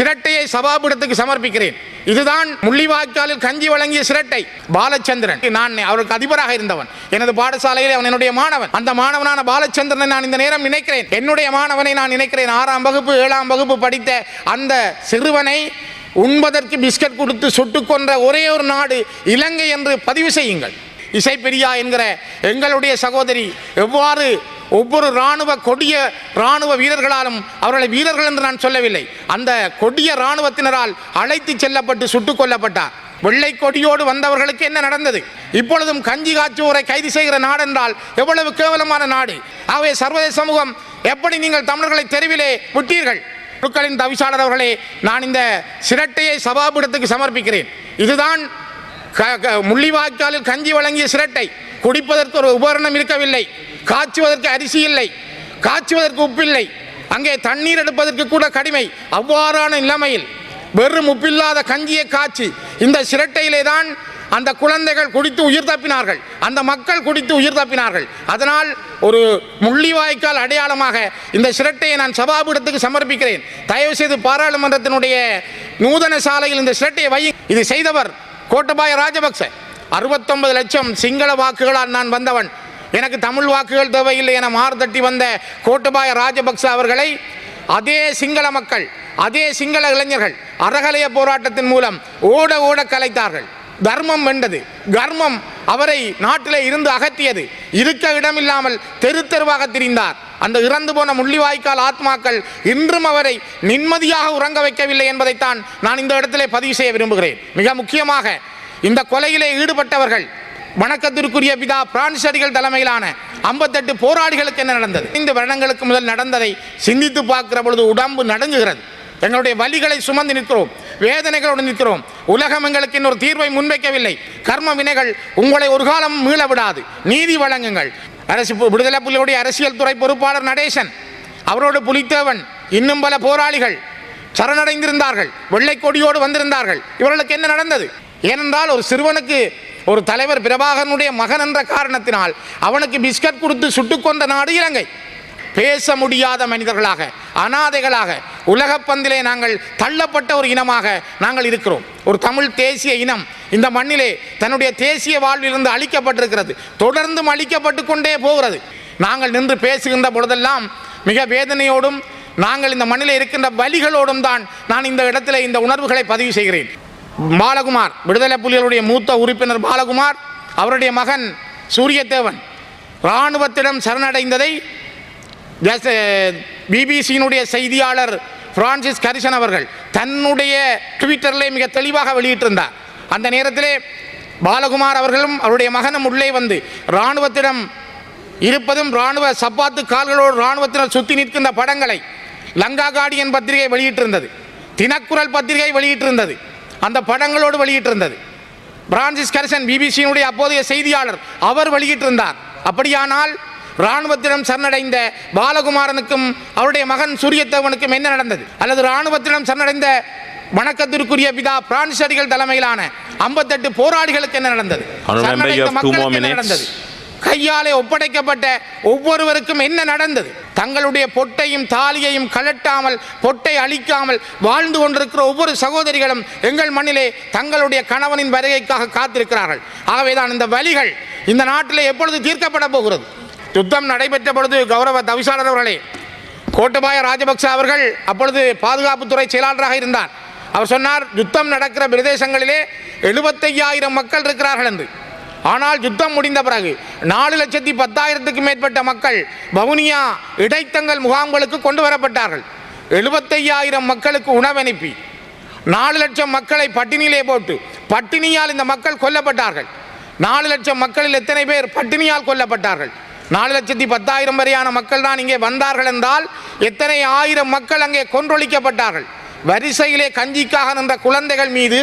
சிரட்டையை சபாபிடத்துக்கு சமர்ப்பிக்கிறேன். இதுதான் முள்ளிவாய்க்காலில் கஞ்சி வழங்கிய சிரட்டை. பாலச்சந்திரன். நான் அவருக்கு அதிபராக இருந்தவன். எனது பாடசாலையில் அவன் என்னுடைய மாணவன். அந்த மாணவனான பாலச்சந்திரனை நான் இந்த நேரம் நினைக்கிறேன். என்னுடைய மாணவனை நான் நினைக்கிறேன். ஆறாம் வகுப்பு ஏழாம் வகுப்பு படித்த அந்த சிறுவனை உண்பதற்கு பிஸ்கட் கொடுத்து சுட்டுக் கொன்ற ஒரே ஒரு நாடு இலங்கை என்று பதிவு செய்யுங்கள். இசைப்பிரியா என்கிற எங்களுடைய சகோதரி எவ்வாறு ஒவ்வொரு இராணுவ கொடிய இராணுவ வீரர்களாலும் அவர்களை வீரர்கள் என்று நான் சொல்லவில்லை. அந்த கொடிய இராணுவத்தினரால் அழைத்து செல்லப்பட்டு சுட்டுக் கொல்லப்பட்டார். வெள்ளை கொடியோடு வந்தவர்களுக்கு என்ன நடந்தது? இப்பொழுதும் கஞ்சி காய்ச்சுவோரை கைது செய்கிற நாடு என்றால் எவ்வளவு கேவலமான நாடு? ஆகவே சர்வதேச சமூகம் எப்படி நீங்கள் தமிழர்களை தெருவிலே விட்டீர்கள்? குழுக்களின் தவிசாளர் அவர்களே நான் இந்த சிரட்டையை சபாபிடத்துக்கு சமர்ப்பிக்கிறேன். இதுதான் க- க- முள்ளிவாய்க்காலில் கஞ்சி வழங்கிய சிரட்டை. குடிப்பதற்கு ஒரு உபகரணம் இருக்கவில்லை. காய்ச்சுவதற்கு அரிசி இல்லை காய்ச்சுவதற்கு உப்பில்லை. அங்கே தண்ணீர் எடுப்பதற்கு கூட கடிமை. அவ்வாறான நிலைமையில் வெறும் உப்பில்லாத கஞ்சியை காய்ச்சி இந்த சிரட்டையிலே தான் அந்த குழந்தைகள் குடித்து உயிர் தப்பினார்கள். அந்த மக்கள் குடித்து உயிர் தப்பினார்கள். அதனால் ஒரு முள்ளிவாய்க்கால் அடையாளமாக இந்த சிரட்டையை நான் சபாபீடத்துக்கு சமர்ப்பிக்கிறேன். தயவு செய்து பாராளுமன்றத்தினுடைய நூதன சாலையில் இந்த சிரட்டையை வை. இது செய்தவர் கோட்டபாய ராஜபக்ச. அறுபத்தொன்பது லட்சம் சிங்கள வாக்குகளால் நான் வந்தவன். எனக்கு தமிழ் வாக்குகள் தேவையில்லை என மாறுதட்டி வந்த கோட்டபாய ராஜபக்ச அவர்களை அதே சிங்கள மக்கள் அதே சிங்கள இளைஞர்கள் அறகலைய போராட்டத்தின் மூலம் ஓட ஓட கலைத்தார்கள். தர்மம் வென்றது. கர்மம் அவரை நாட்டிலே இருந்து அகற்றியது. இருக்க இடமில்லாமல் தெரு தெருவாக திரிந்தார். அந்த இறந்து போன முள்ளிவாய்க்கால் ஆத்மாக்கள் இன்றும் அவரை நிம்மதியாக உறங்க வைக்கவில்லை என்பதைத்தான் நான் இந்த இடத்திலே பதிவு செய்ய விரும்புகிறேன். மிக முக்கியமாக இந்த கொலையிலே ஈடுபட்டவர்கள் வணக்கத்திற்குரிய பிதா பிரான்சடிகள் தலைமையிலான ஐம்பத்தெட்டு போராளிகளுக்கு என்ன நடந்தது? இந்த வருடங்களுக்கு முதல் நடந்ததை சிந்தித்து பார்க்கிற பொழுது உடம்பு நடுங்குகிறது. எங்களுடைய வலிகளை சுமந்து நிற்கிறோம். வேதனைகளோடு நிற்கிறோம். உலகம் எங்களுக்கு இன்னொரு தீர்வை முன்வைக்கவில்லை. கர்ம வினைகள் உங்களை ஒரு காலம் மீள விடாது. நீதி வழங்குங்கள். அரசு விடுதலை புலிகளுடைய அரசியல் துறை பொறுப்பாளர் நடேசன் அவரோடு புலித்தேவன் இன்னும் பல போராளிகள் சரணடைந்திருந்தார்கள். வெள்ளை கொடியோடு வந்திருந்தார்கள். இவர்களுக்கு என்ன நடந்தது? ஏனென்றால் ஒரு சிறுவனுக்கு ஒரு தலைவர் பிரபாகரனுடைய மகன் என்ற காரணத்தினால் அவனுக்கு பிஸ்கட் கொடுத்து சுட்டுக்கொண்ட நாடு இலங்கை. பேச முடியாத மனிதர்களாக அனாதைகளாக உலகப் பந்திலே நாங்கள் தள்ளப்பட்ட ஒரு இனமாக நாங்கள் இருக்கிறோம். ஒரு தமிழ் தேசிய இனம் இந்த மண்ணிலே தன்னுடைய தேசிய வாழ்விலிருந்து அழிக்கப்பட்டிருக்கிறது. தொடர்ந்தும் அழிக்கப்பட்டு கொண்டே போகிறது. நாங்கள் நின்று பேசுகின்ற பொழுதெல்லாம் மிக வேதனையோடும் நாங்கள் இந்த மண்ணில் இருக்கின்ற வலிகளோடும் தான் நான் இந்த இடத்துல இந்த உணர்வுகளை பதிவு செய்கிறேன். பாலகுமார் விடுதலை புலிகளுடைய மூத்த உறுப்பினர் பாலகுமார் அவருடைய மகன் சூரியதேவன் இராணுவத்திடம் சரணடைந்ததை பிபிசியினுடைய செய்தியாளர் பிரான்சிஸ் கரிசன் அவர்கள் தன்னுடைய ட்விட்டரில் மிக தெளிவாக வெளியிட்டிருந்தார். அந்த நேரத்திலே பாலகுமார் அவர்களும் அவருடைய மகனும் உள்ளே வந்து இராணுவத்திடம் இருப்பதும் இராணுவ சப்பாத்து கால்களோடு இராணுவத்தினர் சுற்றி நிற்கின்ற படங்களை லங்கா கார்டியன் பத்திரிகை வெளியிட்டிருந்தது. தினக்குரல் பத்திரிகை வெளியிட்டிருந்தது. அந்த படங்களோடு வெளியிட்டிருந்தது. பிரான்சிஸ் கரிசன் பிபிசியினுடைய அப்போதைய செய்தியாளர் அவர் வெளியிட்டிருந்தார். அப்படியானால் இராணுவத்திடம் சரணடைந்த பாலகுமாரனுக்கும் அவருடைய மகன் சூரியத்தேவனுக்கும் என்ன நடந்தது? அல்லது இராணுவத்திடம் சரணடைந்த வணக்கத்திற்குரிய பிதா பிரான்ஸ் அடிகள் தலைமையிலான ஐம்பத்தெட்டு போராளிகளுக்கு என்ன நடந்தது? என்ன. நடந்தது? கையாலே ஒப்படைக்கப்பட்ட ஒவ்வொருவருக்கும் என்ன நடந்தது? தங்களுடைய பொட்டையும் தாலியையும் கலட்டாமல் பொட்டை அழிக்காமல் வாழ்ந்து கொண்டிருக்கிற ஒவ்வொரு சகோதரிகளும் எங்கள் மண்ணிலே தங்களுடைய கணவனின் வருகைக்காக காத்திருக்கிறார்கள். ஆகவேதான் இந்த வழிகள் இந்த நாட்டிலே எப்பொழுது தீர்க்கப்பட போகிறது? யுத்தம் நடைபெற்ற பொழுது கௌரவ தவிசாளர் அவர்களே கோட்டபாய ராஜபக்ச அவர்கள் அப்பொழுது பாதுகாப்புத்துறை செயலாளராக இருந்தார். அவர் சொன்னார் யுத்தம் நடக்கிற பிரதேசங்களிலே எழுபத்தையாயிரம் மக்கள் இருக்கிறார்கள் என்று. ஆனால் யுத்தம் முடிந்த பிறகு நாலு லட்சத்தி பத்தாயிரத்துக்கும் மேற்பட்ட மக்கள் வவுனியா இடைத்தங்கல் முகாம்களுக்கு கொண்டு வரப்பட்டார்கள். எழுபத்தையாயிரம் மக்களுக்கு உணவனுப்பி நாலு லட்சம் மக்களை பட்டினியிலே போட்டு பட்டினியால் இந்த மக்கள் கொல்லப்பட்டார்கள். நாலு லட்சம் மக்களில் எத்தனை பேர் பட்டினியால் கொல்லப்பட்டார்கள்? நாலு லட்சத்தி பத்தாயிரம் வரையான மக்கள் தான் இங்கே வந்தார்கள் என்றால் எத்தனை ஆயிரம் மக்கள் அங்கே கொன்றொழிக்கப்பட்டார்கள்? வரிசையிலே கஞ்சிக்காக நின்ற குழந்தைகள் மீது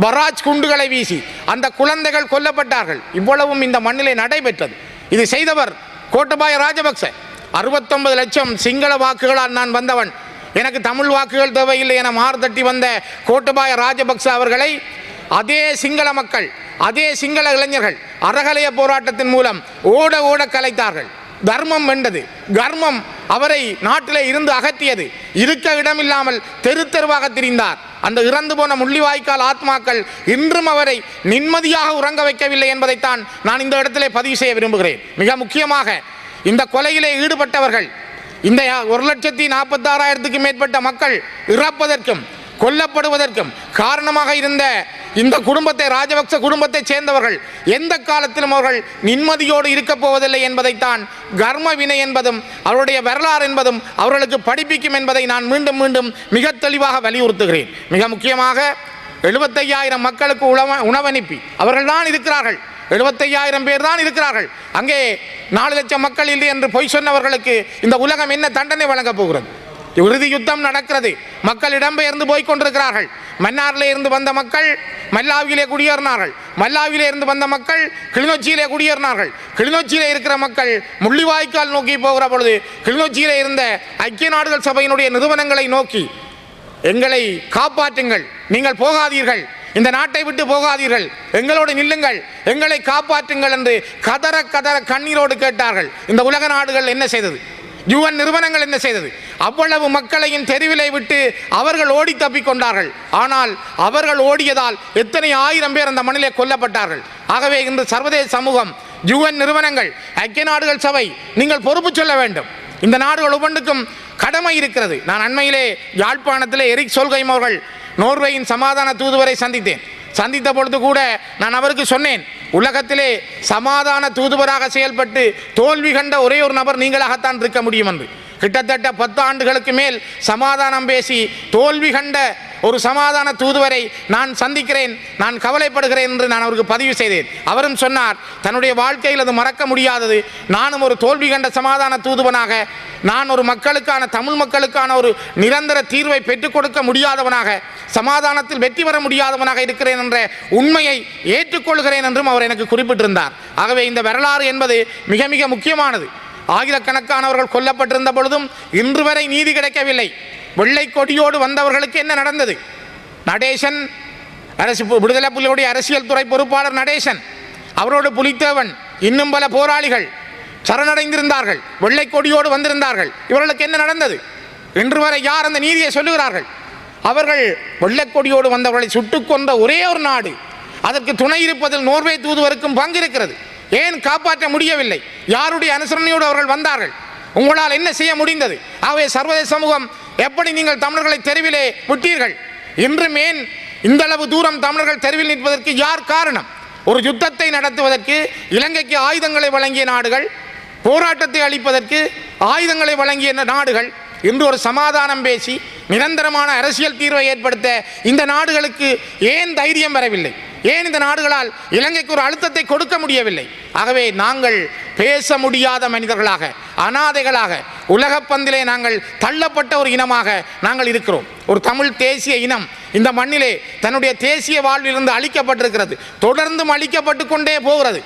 பராஜ் குண்டுகளை வீசி அந்த குழந்தைகள் கொல்லப்பட்டார்கள். இவ்வளவும் இந்த மண்ணிலே நடைபெற்றது. இது செய்தவர் கோட்டபாய ராஜபக்ச. அறுபத்தொன்பது லட்சம் சிங்கள வாக்குகளால் நான் வந்தவன். எனக்கு தமிழ் வாக்குகள் தேவையில்லை என மாறுதட்டி வந்த கோட்டபாய ராஜபக்ச அவர்களை அதே சிங்கள மக்கள் அதே சிங்கள இளைஞர்கள் அறகலைய போராட்டத்தின் மூலம் ஓட ஓட கலைத்தார்கள். தர்மம் வென்றது. கர்மம் அவரை நாட்டிலே இருந்து அகற்றியது. இருக்க இடமில்லாமல் தெரு தெருவாக திரிந்தார். அந்த இறந்து போன முள்ளிவாய்க்கால் ஆத்மாக்கள் இன்றும் அவரை நிம்மதியாக உறங்க வைக்கவில்லை என்பதைத்தான் நான் இந்த இடத்திலே பதிவு செய்ய விரும்புகிறேன். மிக முக்கியமாக இந்த கொலையிலே ஈடுபட்டவர்கள் இந்த ஒரு லட்சத்தி நாற்பத்தாறாயிரத்துக்கு மேற்பட்ட மக்கள் இறப்பதற்கும் கொல்லப்படுவதற்கும் காரணமாக இருந்த இந்த குடும்பத்தை ராஜபக்ச குடும்பத்தைச் சேர்ந்தவர்கள் எந்த காலத்திலும் அவர்கள் நிம்மதியோடு இருக்கப் போவதில்லை என்பதைத்தான் கர்ம வினை என்பதும் அவருடைய வரலாறு என்பதும் அவர்களுக்கு படிப்பிக்கும் என்பதை நான் மீண்டும் மீண்டும் மிக தெளிவாக வலியுறுத்துகிறேன். மிக முக்கியமாக எழுபத்தையாயிரம் மக்களுக்கு உணவ உணவனுப்பி அவர்கள்தான் இருக்கிறார்கள். எழுபத்தையாயிரம் பேர் தான் இருக்கிறார்கள். அங்கே நாலு லட்சம் மக்கள் இல்லை என்று பொய் சொன்னவர்களுக்கு இந்த உலகம் என்ன தண்டனை வழங்கப் போகிறது? இறுதி யுத்தம் நடக்கிறது. மக்கள் இடம்பெயர்ந்து போய் கொண்டிருக்கிறார்கள் மன்னாரிலே இருந்து வந்த மக்கள் மல்லாவிலே குடியேறினார்கள். மல்லாவிலே இருந்து வந்த மக்கள் கிளிநொச்சியிலே குடியேறினார்கள். கிளிநொச்சியிலே இருக்கிற மக்கள் முள்ளிவாய்க்கால் நோக்கி போகிற பொழுது கிளிநொச்சியிலே இருந்த ஐக்கிய நாடுகள் சபையினுடைய நிறுவனங்களை நோக்கி எங்களை காப்பாற்றுங்கள். நீங்கள் போகாதீர்கள். இந்த நாட்டை விட்டு போகாதீர்கள். எங்களோடு நில்லுங்கள். எங்களை காப்பாற்றுங்கள் என்று கதற கதற கண்ணீரோடு கேட்டார்கள். இந்த உலக நாடுகள் என்ன செய்தது? யுஎன் நிறுவனங்கள் என்ன செய்தது? அவ்வளவு மக்களையும் தெருவிலை விட்டு அவர்கள் ஓடி தப்பிக்கொண்டார்கள் ஆனால் அவர்கள் ஓடியதால் எத்தனை ஆயிரம் பேர் அந்த மண்ணிலே கொல்லப்பட்டார்கள். ஆகவே இன்று சர்வதேச சமூகம் யுஎன் நிறுவனங்கள் ஐக்கிய நாடுகள் சபை நீங்கள் பொறுப்பு சொல்ல வேண்டும். இந்த நாடுகள் ஒவ்வொன்றுக்கும் கடமை இருக்கிறது. நான் அண்மையிலே யாழ்ப்பாணத்திலே எரிக் சொல்கைம் அவர்கள் நோர்வேயின் சமாதான தூதுவரை சந்தித்தேன். சந்தித்த பொழுது கூட நான் அவருக்கு சொன்னேன் உலகத்திலே சமாதான தூதுவராக செயல்பட்டு தோல்வி கண்ட ஒரே ஒரு நபர் நீங்களாகத்தான் இருக்க முடியும் என்று. கிட்டத்தட்ட பத்து ஆண்டுகளுக்கு மேல் சமாதானம் பேசி தோல்வி கண்ட ஒரு சமாதான தூதுவரை நான் சந்திக்கிறேன் நான் கவலைப்படுகிறேன் என்று நான் அவருக்கு பதிவு செய்தேன். அவரும் சொன்னார் தன்னுடைய வாழ்க்கையில் அது மறக்க முடியாதது. நானும் ஒரு தோல்வி கண்ட சமாதான தூதுவனாக நான் ஒரு மக்களுக்கான தமிழ் மக்களுக்கான ஒரு நிரந்தர தீர்வை பெற்றுக் கொடுக்க முடியாதவனாக சமாதானத்தில் வெற்றி பெற முடியாதவனாக இருக்கிறேன் என்ற உண்மையை ஏற்றுக்கொள்கிறேன் என்றும் அவர் எனக்கு குறிப்பிட்டிருந்தார். ஆகவே இந்த வரலாறு என்பது மிக மிக முக்கியமானது. ஆயிரக்கணக்கானவர்கள் கொல்லப்பட்டிருந்த பொழுதும் இன்று வரை நீதி கிடைக்கவில்லை. வெள்ளை கொடியோடு வந்தவர்களுக்கு என்ன நடந்தது? நடேசன் அரசு விடுதலை புலிகளுடைய அரசியல் துறை பொறுப்பாளர் நடேசன் அவரோடு புலித்தேவன் இன்னும் பல போராளிகள் சரணடைந்திருந்தார்கள். வெள்ளை கொடியோடு வந்திருந்தார்கள். இவர்களுக்கு என்ன நடந்தது? இன்று வரை யார் அந்த நீதியை சொல்லுகிறார்கள்? அவர்கள் வெள்ளைக்கொடியோடு வந்தவர்களை சுட்டுக் கொன்ற ஒரே ஒரு நாடு. அதற்கு துணை இருப்பதில் நோர்வே தூதுவருக்கும் பங்கு இருக்கிறது ஏன் காப்பாற்ற முடியவில்லை? யாருடைய அனுசரணையோடு அவர்கள் வந்தார்கள்? உங்களால் என்ன செய்ய முடிந்தது? ஆகவே சர்வதேச சமூகம் எப்படி நீங்கள் தமிழர்களை தெருவிலே விட்டீர்கள்? இன்றும் ஏன் இந்த அளவு தூரம் தமிழர்கள் தெருவில் நிற்பதற்கு யார் காரணம்? ஒரு யுத்தத்தை நடத்துவதற்கு இலங்கைக்கு ஆயுதங்களை வழங்கிய நாடுகள் போராட்டத்தை அளிப்பதற்கு ஆயுதங்களை வழங்கிய நாடுகள் இன்று ஒரு சமாதானம் பேசி நிரந்தரமான அரசியல் தீர்வை ஏற்படுத்த இந்த நாடுகளுக்கு ஏன் தைரியம் வரவில்லை? ஏன் இந்த நாடுகளால் இலங்கைக்கு ஒரு அழுத்தத்தை கொடுக்க முடியவில்லை? ஆகவே நாங்கள் பேச முடியாத மனிதர்களாக அனாதைகளாக உலக பந்திலே நாங்கள் தள்ளப்பட்ட ஒரு இனமாக நாங்கள் இருக்கிறோம். ஒரு தமிழ் தேசிய இனம் இந்த மண்ணிலே தன்னுடைய தேசிய வாழ்விலிருந்து அழிக்கப்பட்டிருக்கிறது. தொடர்ந்தும் அழிக்கப்பட்டு கொண்டே போகிறது.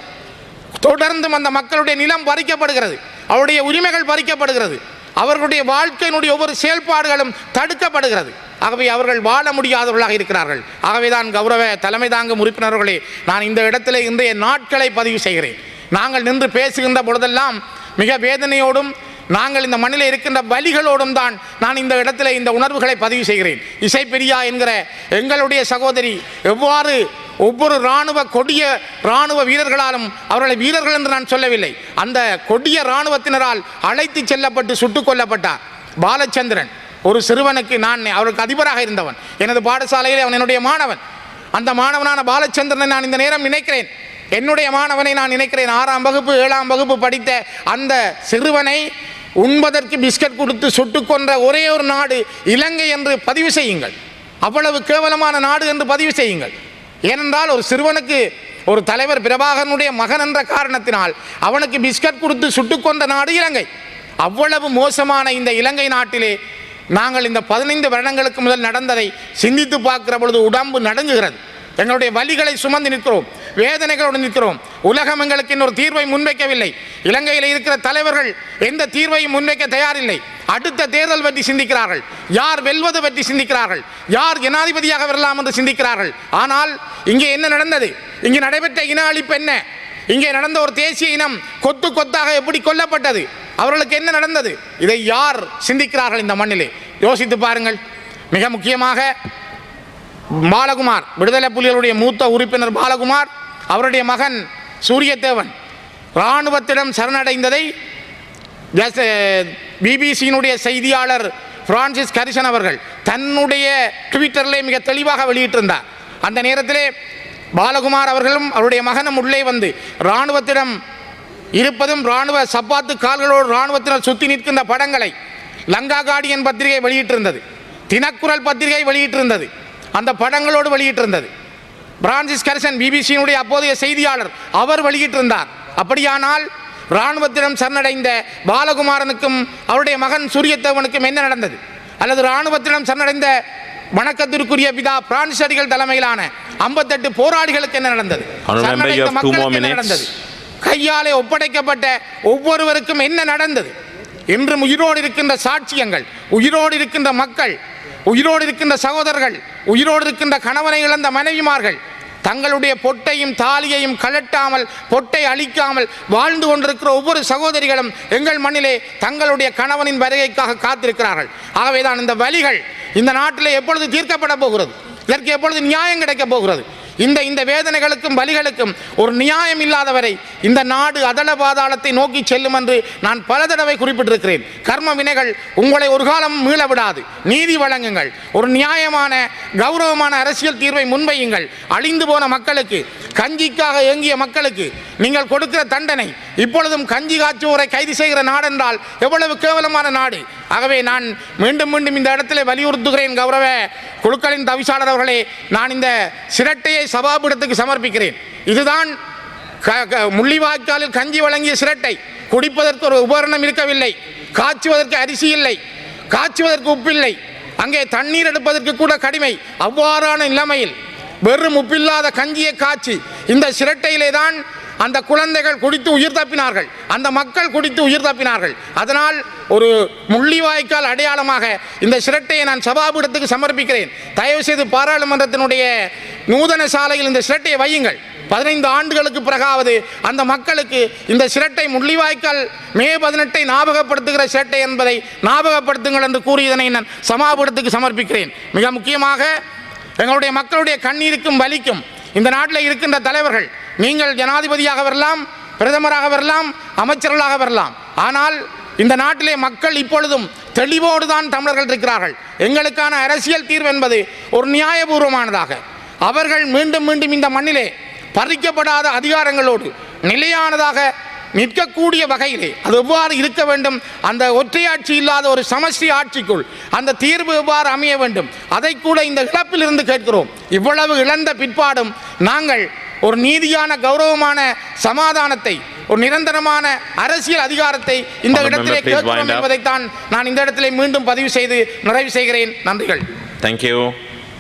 தொடர்ந்தும் அந்த மக்களுடைய நிலம் பறிக்கப்படுகிறது. அவருடைய உரிமைகள் பறிக்கப்படுகிறது. அவர்களுடைய வாழ்க்கையினுடைய ஒவ்வொரு செயல்பாடுகளும் தடுக்கப்படுகிறது. ஆகவே அவர்கள் வாழ முடியாதவர்களாக இருக்கிறார்கள். ஆகவே தான் கௌரவ தலைமை தாங்கும் உறுப்பினர்களே நான் இந்த இடத்திலே இன்றைய நாட்களை பதிவு செய்கிறேன். நாங்கள் நின்று பேசுகின்ற பொழுதெல்லாம் மிக வேதனையோடும் நாங்கள் இந்த மண்ணில் இருக்கின்ற வலிகளோடும் தான் நான் இந்த இடத்துல இந்த உணர்வுகளை பதிவு செய்கிறேன். இசைப்பிரியா என்கிற எங்களுடைய சகோதரி எவ்வாறு ஒவ்வொரு இராணுவ கொடிய இராணுவ வீரர்களாலும் அவர்களை வீரர்கள் என்று நான் சொல்லவில்லை. அந்த கொடிய இராணுவத்தினரால் அழைத்து செல்லப்பட்டு சுட்டுக் கொல்லப்பட்டார். பாலச்சந்திரன் ஒரு சிறுவனுக்கு நான் அவருக்கு அதிபராக இருந்தவன். எனது பாடசாலையில் அவன் என்னுடைய மாணவன். அந்த மாணவனான பாலச்சந்திரனை நான் இந்த நேரம் நினைக்கிறேன். என்னுடைய மாணவனை நான் நினைக்கிறேன். ஆறாம் வகுப்பு ஏழாம் வகுப்பு படித்த அந்த சிறுவனை உண்பதற்கு பிஸ்கட் கொடுத்து சுட்டு கொன்ற ஒரே ஒரு நாடு இலங்கை என்று பதிவு செய்யுங்கள். அவ்வளவு கேவலமான நாடு என்று பதிவு செய்யுங்கள். ஏனென்றால் ஒரு சிறுவனுக்கு ஒரு தலைவர் பிரபாகரனுடைய மகன் என்ற காரணத்தினால் அவனுக்கு பிஸ்கட் கொடுத்து சுட்டுக்கொண்ட நாடு இலங்கை. அவ்வளவு மோசமான இந்த இலங்கை நாட்டிலே நாங்கள் இந்த பதினைந்து வருடங்களுக்கு முதல் நடந்ததை சிந்தித்து பார்க்கிற பொழுது உடம்பு நடுங்குகிறது. எங்களுடைய வலிகளை சுமந்து நிற்கிறோம் வேதனைகளோடு நிற்கிறோம். உலகம் எங்களுக்கு இன்னொரு தீர்வை முன்வைக்கவில்லை. இலங்கையில் இருக்கிற தலைவர்கள் எந்த தீர்வையும் முன்வைக்க தயாரில்லை. அடுத்த தேர்தல் பற்றி சிந்திக்கிறார்கள். யார் வெல்வது பற்றி சிந்திக்கிறார்கள். யார் ஜனாதிபதியாக வரலாம் என்று சிந்திக்கிறார்கள். ஆனால் இங்கே என்ன நடந்தது? இங்கே நடைபெற்ற இன அழிப்பு என்ன? இங்கே நடந்த ஒரு தேசிய இனம் கொத்து கொத்தாக எப்படி கொல்லப்பட்டது? அவர்களுக்கு என்ன நடந்தது? இதை யார் சிந்திக்கிறார்கள் இந்த மண்ணிலே? யோசித்து பாருங்கள். மிக முக்கியமாக பாலகுமார் விடுதலை புலிகளுடைய மூத்த உறுப்பினர் பாலகுமார் அவருடைய மகன் சூரியதேவன் இராணுவத்திடம் சரணடைந்ததை பிபிசியினுடைய செய்தியாளர் பிரான்சிஸ் கரிசன் அவர்கள் தன்னுடைய ட்விட்டரிலே மிக தெளிவாக வெளியிட்டிருந்தார். அந்த நேரத்திலே பாலகுமார் அவர்களும் அவருடைய மகனும் உள்ளே வந்து இராணுவத்திடம் இருப்பதும் இராணுவ சப்பாத்து கால்களோடு இராணுவத்தினர் சுற்றி நிற்கின்ற படங்களை லங்கா கார்டியன் பத்திரிகை வெளியிட்டிருந்தது. தினக்குரல் பத்திரிகை வெளியிட்டிருந்தது. அந்த படங்களோடு வெளியிட்டிருந்தது. பிரான்சிஸ் கரிசன் பிபிசியினுடைய அப்போதைய செய்தியாளர் அவர் வெளியிட்டிருந்தார். அப்படியானால் இராணுவத்திடம் சரணடைந்த பாலகுமாரனுக்கும் அவருடைய மகன் சூரியத்தேவனுக்கும் என்ன நடந்தது? அல்லது இராணுவத்திடம் சரணடைந்த வணக்கத்திற்குரிய பிதா பிரான்சிஸ் அடிகள் தலைமையிலான ஐம்பத்தெட்டு போராளிகளுக்கு என்ன நடந்தது. நடந்தது? கையாலே ஒப்படைக்கப்பட்ட ஒவ்வொருவருக்கும் என்ன நடந்தது? இன்றும் உயிரோடு இருக்கின்ற சாட்சியங்கள் உயிரோடு இருக்கின்ற மக்கள் உயிரோடு இருக்கின்ற சகோதரர்கள் உயிரோடு இருக்கின்ற கணவனை இழந்த மனைவிமார்கள் தங்களுடைய பொட்டையும் தாலியையும் கழட்டாமல் பொட்டை அழிக்காமல் வாழ்ந்து கொண்டிருக்கிற ஒவ்வொரு சகோதரிகளும் எங்கள் மண்ணிலே தங்களுடைய கணவனின் வருகைக்காக காத்திருக்கிறார்கள். ஆகவேதான் இந்த வலிகள் இந்த நாட்டில் எப்பொழுது தீர்க்கப்பட போகிறது? இதற்கு எப்பொழுது நியாயம் கிடைக்கப் போகிறது? இந்த இந்த வேதனைகளுக்கும் வலிகளுக்கும் ஒரு நியாயம் இல்லாதவரை இந்த நாடு அதள பாதாளத்தை நோக்கி செல்லும் என்று நான் பல தடவை குறிப்பிட்டிருக்கிறேன். கர்ம வினைகள் உங்களை ஒரு காலம் மீள விடாது. நீதி வழங்குங்கள். ஒரு நியாயமான கௌரவமான அரசியல் தீர்வை முன்வையுங்கள். அழிந்து போன மக்களுக்கு கஞ்சிக்காக ஏங்கிய மக்களுக்கு நீங்கள் கொடுக்கிற தண்டனை இப்பொழுதும் கஞ்சி காய்ச்சுவோரை கைது செய்கிற நாடென்றால் எவ்வளவு கேவலமான நாடு. ஆகவே நான் மீண்டும் மீண்டும் இந்த இடத்திலே வலியுறுத்துகிறேன் கௌரவ குழுக்களின் தவிசாளர் அவர்களே நான் இந்த சிரட்டையை சபாபீடத்துக்கு சமர்ப்பிக்கிறேன். இதுதான் க- க- முள்ளிவாய்க்காலில் கஞ்சி வழங்கிய சிரட்டை. குடிப்பதற்கு ஒரு உபகரணம் இருக்கவில்லை. காய்ச்சுவதற்கு அரிசி இல்லை. காய்ச்சுவதற்கு உப்பில்லை. அங்கே தண்ணீர் எடுப்பதற்கு கூட கடிமை. அவ்வாறான நிலைமையில் வெறும் உப்பில்லாத கஞ்சியை காய்ச்சி இந்த சிரட்டையிலே தான் அந்த குழந்தைகள் குடித்து உயிர் தப்பினார்கள். அந்த மக்கள் குடித்து உயிர் தப்பினார்கள். அதனால் ஒரு முள்ளிவாய்க்கால் அடையாளமாக இந்த சிரட்டையை நான் சபாபீடத்துக்கு சமர்ப்பிக்கிறேன். தயவு செய்து பாராளுமன்றத்தினுடைய நூதன சாலையில் இந்த சிரட்டையை வையுங்கள். பதினைந்து ஆண்டுகளுக்கு பிறகாவது அந்த மக்களுக்கு இந்த சிரட்டை முள்ளிவாய்க்கால் மே பதினெட்டை ஞாபகப்படுத்துகிற சிரட்டை என்பதை ஞாபகப்படுத்துங்கள் என்று கூறி இதனை நான் சமாபீடத்துக்கு சமர்ப்பிக்கிறேன். மிக முக்கியமாக எங்களுடைய மக்களுடைய கண்ணீருக்கும் வலிக்கும் இந்த நாட்டில் இருக்கின்ற தலைவர்கள் நீங்கள் ஜனாதிபதியாக வரலாம் பிரதமராக வரலாம் அமைச்சர்களாக வரலாம். ஆனால் இந்த நாட்டிலே மக்கள் இப்பொழுதும் தெளிவோடு தான் தமிழர்கள் இருக்கிறார்கள். எங்களுக்கான அரசியல் தீர்வு என்பது ஒரு நியாயபூர்வமானதாக. அவர்கள் மீண்டும் மீண்டும் இந்த மண்ணிலே பறிக்கப்படாத அதிகாரங்களோடு நிலையானதாக நிற்கக்கூடிய வகையிலே அது எவ்வாறு இருக்க வேண்டும்? அந்த ஒற்றையாட்சி இல்லாத ஒரு சமஷ்டி ஆட்சிக்குள் அந்த தீர்வு எவ்வாறு அமைய வேண்டும்? அதை கூட இந்த இழப்பிலிருந்து கேட்கிறோம். இவ்வளவு இழந்த பிற்பாடும் நாங்கள் ஒரு நீதியான கௌரவமான சமாதானத்தை ஒரு நிரந்தரமான அரசியல் அதிகாரத்தை இந்த இடத்திலே கேட்கிறோம். என்பதைத்தான் நான் இந்த இடத்திலே மீண்டும் பதிவு செய்து நிறைவு செய்கிறேன் நன்றிகள் you.